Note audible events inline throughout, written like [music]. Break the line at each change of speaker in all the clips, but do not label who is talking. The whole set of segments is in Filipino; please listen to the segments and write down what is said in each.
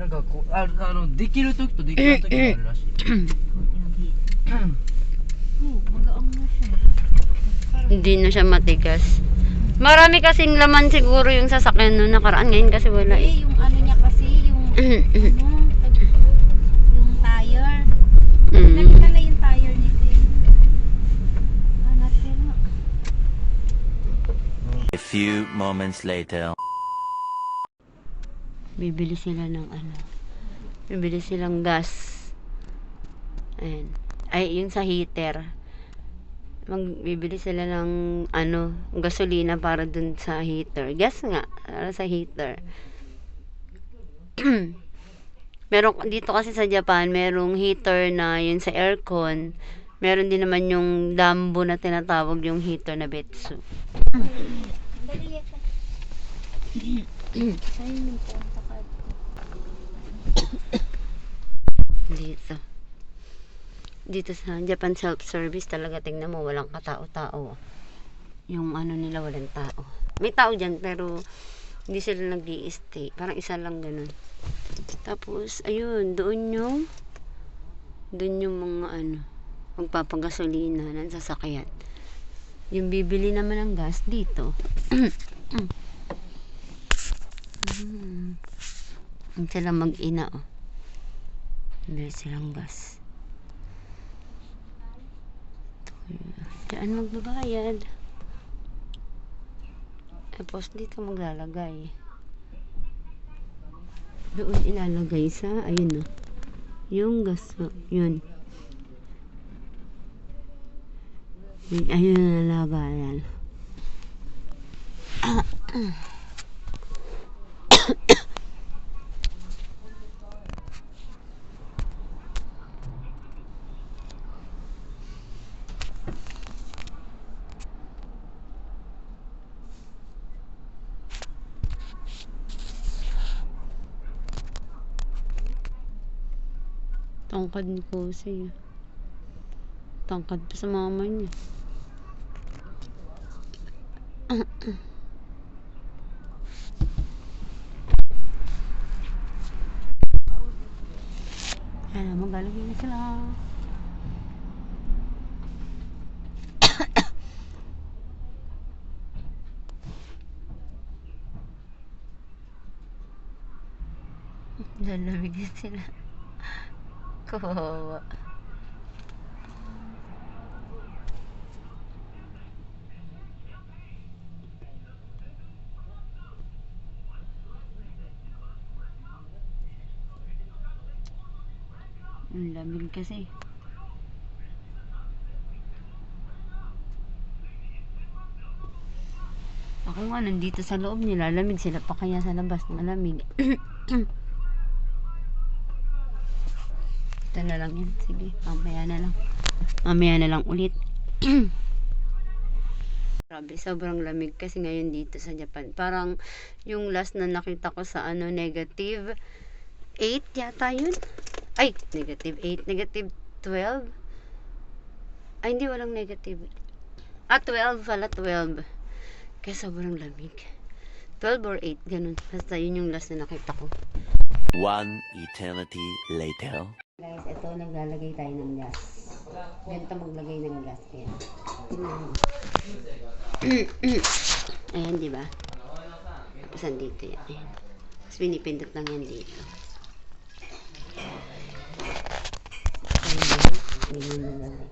なんかこうああのできる時とできない時があるらしい
Oo, magaang na siya. Parang
Hindi na siya matigas. Marami kasing laman siguro yung sasakyan noong nakaraan. Ngayon kasi wala eh.
Eh, yung ano niya kasi, yung ano, tag- yung tire.
Mm.
Nagkala yung tire nito eh. Ah, nasira.
A few moments later.
Bibili sila ng ano. Bibili silang gas. Ayan. Ay, yung sa heater. Magbibili sila ng ano, gasolina para dun sa heater. Gas nga, para sa heater. [clears throat] Meron dito kasi sa Japan, merong heater na yun sa aircon. Meron din naman yung dambo na tinatawag yung heater na betsu. [clears throat] [clears throat] Dito sa Japan self-service talaga tingnan mo walang katao-tao. Yung ano nila walang tao. May tao dyan pero hindi sila nag stay Parang isa lang ganun. Tapos, ayun, doon yung doon yung mga ano magpapagasolina ng sasakyan. Yung bibili naman ng gas dito. [clears throat] mm. Ang sila mag-ina oh. Bili silang gas. Diyan magbabayad. Tapos dito maglalagay. Doon ilalagay sa, ayun o. Yung gas, yun. Yun, ayun na nalagayan. [clears throat] Tangkad ni Kusi. Tangkad pa sa mama niya. [coughs] Ayan, maglalagay na sila. [coughs] Lalamig sila. Kawawa. Ang lamig kasi. Ako nga, nandito sa loob nilalamig sila pa kaya sa labas malamig. [clears throat] Ito na lang yan. Sige, mamaya na lang. Mamaya na lang ulit. [clears throat] Grabe, sobrang lamig kasi ngayon dito sa Japan. Parang yung last na nakita ko sa ano, negative 8 yata yun. Ay, negative 8, negative 12. Ay, hindi walang negative. Ah, 12 pala, 12. Kaya sobrang lamig. 12 or 8, ganun. Basta yun yung last na nakita ko.
One eternity later.
Guys, ito naglalagay tayo ng gas. Ganito maglagay ng gas. Ayan. Ayan, di ba? Tapos andito yan. Ayan. Tapos pinipindot lang yan dito. Ayan. Ganyan nalagay.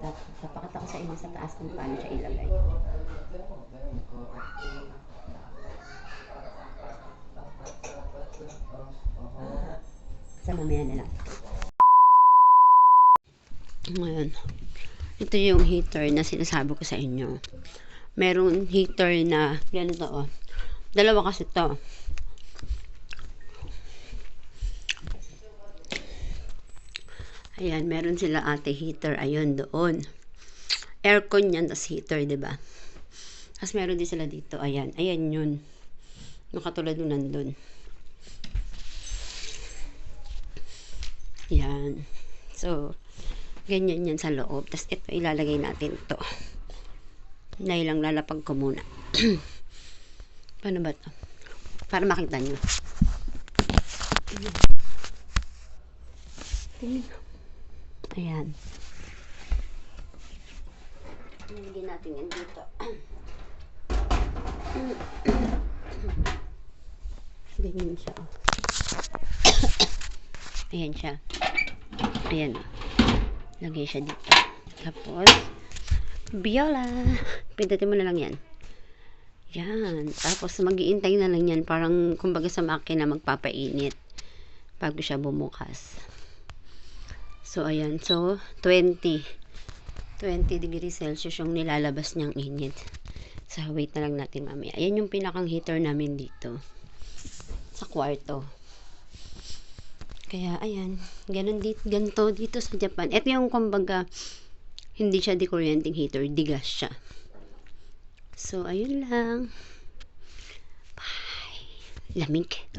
Tapos papakita ko sa taas kung paano siya ilagay. Sa mamaya na lang. Ngayon, ito yung heater na sinasabi ko sa inyo. Merong heater na ganito oh. Dalawa kasi to. Ayan, meron sila ate heater. Ayun, doon aircon yan, tas heater, di ba diba? Tapos meron din sila dito, ayan, ayan yun. Yung katulad nun nandun. Yan. So, ganyan yan sa loob. Tapos ito, ilalagay natin to. Dahil lalapag ko muna. [clears throat] Paano ba to? Para makita nyo. Ayan. Ayan. Nalagyan natin yan dito. Ganyan siya. oh. Ayan siya. Ayan. oh. Lagay siya dito. Tapos, viola. Pindutin mo na lang yan. Yan. Tapos, mag-iintay na lang yan. Parang, kumbaga sa makina, magpapainit. Bago siya bumukas. So, ayan. So, 20. 20 degrees Celsius yung nilalabas niyang init. So, wait na lang natin mamaya. Ayan yung pinakang heater namin dito. Sa kwarto. Kaya, ayan. Ganun dito, ganito dito sa Japan. Ito yung, kumbaga, hindi siya di kuryenteng heater. Digas siya. So, ayun lang. Bye. Lamig.